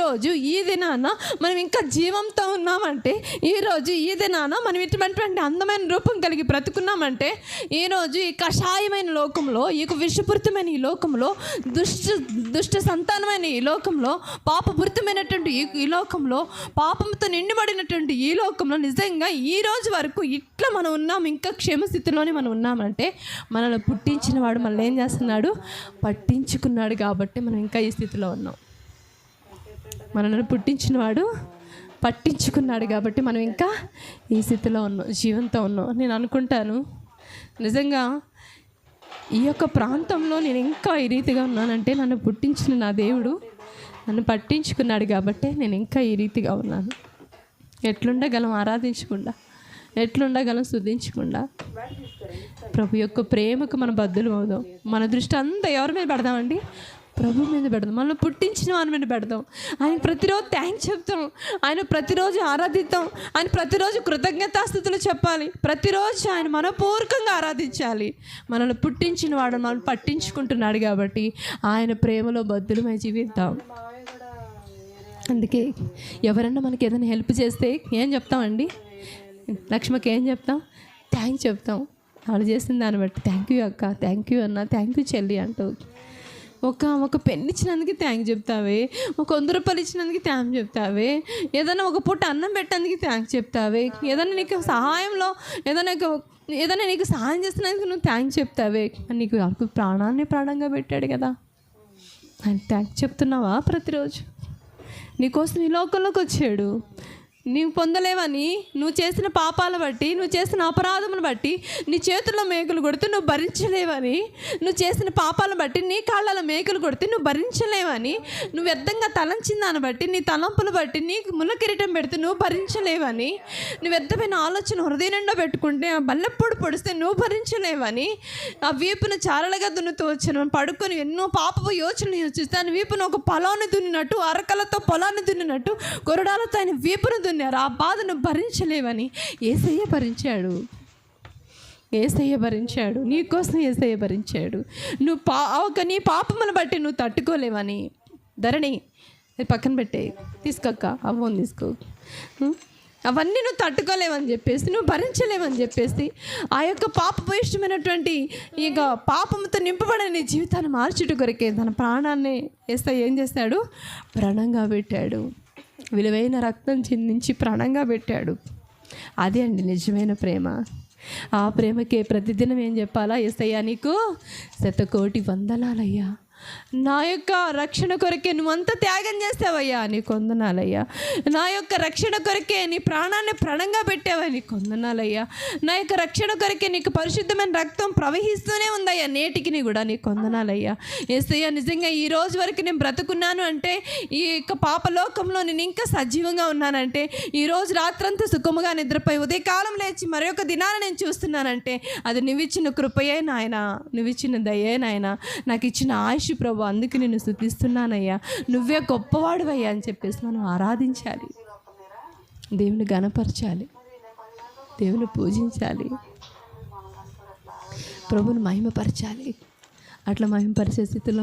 ఈరోజు ఈ దినాన మనం ఇంకా జీవంతో ఉన్నామంటే ఈరోజు ఈ దినాన మనం ఇటువంటి అందమైన రూపం కలిగి బ్రతుకున్నామంటే ఈరోజు ఈ కషాయమైన లోకంలో ఈ విషపూరితమైన ఈ లోకంలో దుష్ట దుష్ట సంతానమైన ఈ లోకంలో పాపపూరితమైనటువంటి ఈ ఈ లోకంలో పాపంతో నిండిబడినటువంటి ఈ లోకంలో నిజంగా ఈ రోజు వరకు ఇట్లా మనం ఉన్నాం ఇంకా క్షేమస్థితిలోనే మనం ఉన్నామంటే మనల్ని పుట్టించిన వాడు మనల్ని ఏం చేస్తున్నాడు? పట్టించుకున్నాడు కాబట్టి మనం ఇంకా ఈ స్థితిలో ఉన్నాం. మనల్ని పుట్టించిన వాడు పట్టించుకున్నాడు కాబట్టి మనం ఇంకా ఈ స్థితిలో ఉన్నాం జీవంతో ఉన్నాం. నేను అనుకుంటాను నిజంగా ఈ యొక్క ప్రాంతంలో నేను ఇంకా ఈ రీతిగా ఉన్నానంటే నన్ను పుట్టించిన నా దేవుడు నన్ను పట్టించుకున్నాడు కాబట్టి నేను ఇంకా ఈ రీతిగా ఉన్నాను. ఎట్లుండగలం ఆరాధించకుండా ఎట్లుండగలం శుద్ధించకుండా ప్రభు యొక్క ప్రేమకు మన బద్దులు అవుదాం. మన దృష్టి అంతా ఎవరి మీద పెడదామండి ప్రభు మీద పెడదాం. మనల్ని పుట్టించిన వాని మీద పెడదాం. ఆయన ప్రతిరోజు థ్యాంక్స్ చెప్తాం. ఆయన ప్రతిరోజు ఆరాధిద్దాం ఆయన ప్రతిరోజు కృతజ్ఞతాస్థుతులు చెప్పాలి. ప్రతిరోజు ఆయన మనపూర్వకంగా ఆరాధించాలి. మనల్ని పుట్టించిన వాడు మనల్ని పట్టించుకుంటున్నాడు కాబట్టి ఆయన ప్రేమలో బద్దులమై జీవిద్దాం. అందుకే ఎవరన్నా మనకి ఏదైనా హెల్ప్ చేస్తే ఏం చెప్తామండి? లక్ష్మకి ఏం చెప్తాం? థ్యాంక్స్ చెప్తాం. వాళ్ళు చేసిన దాన్ని బట్టి థ్యాంక్ యూ అక్క. థ్యాంక్ యూ అన్న. థ్యాంక్ యూ చెల్లి అంటూ. ఒక ఒక పెన్ ఇచ్చినందుకు థ్యాంక్ చెప్తావే. ఒక వంద రూపాయలు ఇచ్చినందుకు థ్యాంక్ చెప్తావే. ఏదైనా ఒక పూట అన్నం పెట్టేందుకు థ్యాంక్ చెప్తావే. ఏదైనా నీకు సహాయంలో ఏదైనా ఏదైనా నీకు సహాయం చేస్తున్నందుకు నువ్వు థ్యాంక్ చెప్తావే. నీకు నాకు ప్రాణాన్ని ప్రాణంగా పెట్టాడు కదా. అని థ్యాంక్ చెప్తున్నావా ప్రతిరోజు? నీకోసం ఈ లోకంలోకి వచ్చాడు. నీవు పొందలేవని నువ్వు చేసిన పాపాల బట్టి నువ్వు చేసిన అపరాధమును బట్టి నీ చేతుల్లో మేకులు కొడితే నువ్వు భరించలేవని నువ్వు చేసిన పాపాలను బట్టి నీ కాళ్ళలో మేకులు కొడితే నువ్వు భరించలేవని నువ్వు వ్యర్థంగా తలంచిన దాన్ని బట్టి నీ తలంపులు బట్టి నీకు ముళ్ళ కిరీటం పెడితే నువ్వు భరించలేవని నువ్వు వ్యర్థమైన ఆలోచన హృదయం నిండా పెట్టుకుంటే ఆ బల్లెప్పుడు పొడిస్తే నువ్వు భరించలేవని ఆ వీపును చారలుగా దున్నుతూ వచ్చాను. పడుకొని ఎన్నో పాపపు యోచనలు యోచిస్తే ఆయన వీపును ఒక పొలాన్ని దున్నినట్టు అరకలతో పొలాన్ని దున్నినట్టు గొరడాలతో ఆయన వీపును దున్నారు ఆ బాధను భరించలేవని ఏసయ్య భరించాడు. ఏసయ్య భరించాడు. నీకోసం ఏసయ్య భరించాడు. నువ్వు పా ఒక నీ పాపమును బట్టి నువ్వు తట్టుకోలేవని. ధరణి పక్కన పెట్టే తీసుకోక్క అవ్వని తీసుకో. అవన్నీ నువ్వు తట్టుకోలేవని చెప్పేసి నువ్వు భరించలేవని చెప్పేసి ఆ యొక్క పాపభూయిష్టమైనటువంటి ఇక పాపంతో నింపబడని జీవితాన్ని మార్చుట కొరకే తన ప్రాణాన్ని వేస్తే ఏం చేస్తాడు? ప్రాణంగా పెట్టాడు. విలువైన రక్తం చిందించి ప్రాణంగా పెట్టాడు. అదే అండి నిజమైన ప్రేమ. ఆ ప్రేమకే ప్రతిదినం ఏం చెప్పాలా ఎస్ఐయా నీకు? శతకోటి వందనాలయ్యా నా యొక్క రక్షణ కొరకే నువ్వంత త్యాగం చేస్తావయ్యా నీ కొందనాలయ్యా. నా యొక్క రక్షణ కొరకే నీ ప్రాణాన్ని ప్రణంగా పెట్టావా నీ కొందనాలయ్యా. నా యొక్క రక్షణ కొరకే నీకు పరిశుద్ధమైన రక్తం ప్రవహిస్తూనే ఉందయ్యా నేటికి కూడా నీ కొందనాలయ్యా. ఏసయ్యా నిజంగా ఈ రోజు వరకు నేను బ్రతుకున్నాను అంటే ఈ యొక్క పాపలోకంలో నేను ఇంకా సజీవంగా ఉన్నానంటే ఈ రోజు రాత్రంతా సుఖముగా నిద్రపోయి ఉదయకాలం లేచి మరొక దినాన నేను చూస్తున్నానంటే అది నువ్విచ్చిన కృపయే నాయన నువ్విచ్చిన దయే నాయన. నాకు ఇచ్చిన ఆయుష్ ప్రభు అందుకు నేను స్థుతిస్తున్నానయ్యా నువ్వే గొప్పవాడువయ్యా అని చెప్పేసి మనం ఆరాధించాలి. దేవుని గణపరచాలి. దేవుని పూజించాలి. ప్రభుని మహిమపరచాలి. అట్లా మహిమపరిచే స్థితిలో